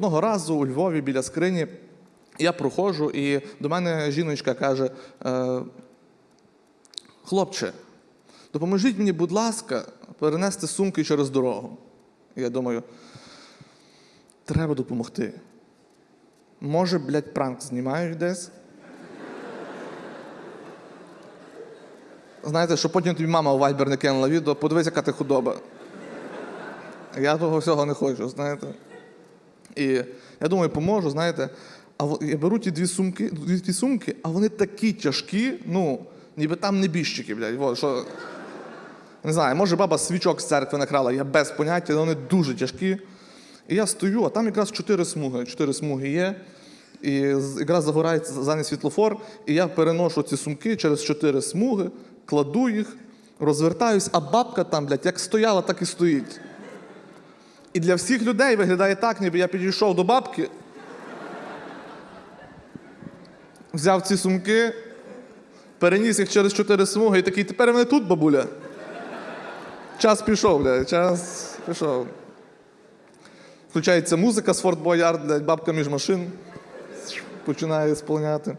Одного разу у Львові біля скрині я проходжу, і до мене жіночка каже: е, хлопче, допоможіть мені, будь ласка, перенести сумки через дорогу. Я думаю, треба допомогти. Може, блядь, пранк знімають десь. Знаєте, що потім тобі мама у Viber не кинула відео, подивись, яка ти худоба. Я того всього не хочу, знаєте. І я думаю, поможу, знаєте. А я беру ті дві сумки, дві сумки, а вони такі тяжкі, ну, ніби там небіжчики, блядь. Во, що... Не знаю, може баба свічок з церкви накрала, я без поняття, але вони дуже тяжкі. І я стою, а там якраз чотири смуги. Чотири смуги є. І якраз загорається зайний світлофор, і я переношу ці сумки через чотири смуги, кладу їх, розвертаюсь, а бабка там, блядь, як стояла, так і стоїть. І для всіх людей виглядає так, ніби я підійшов до бабки, взяв ці сумки, переніс їх через чотири смуги і такий, тепер вони тут, бабуля. Час пішов, блядь, час пішов. Включається музика з Форт Боярд, бабка між машин. Починає сповняти.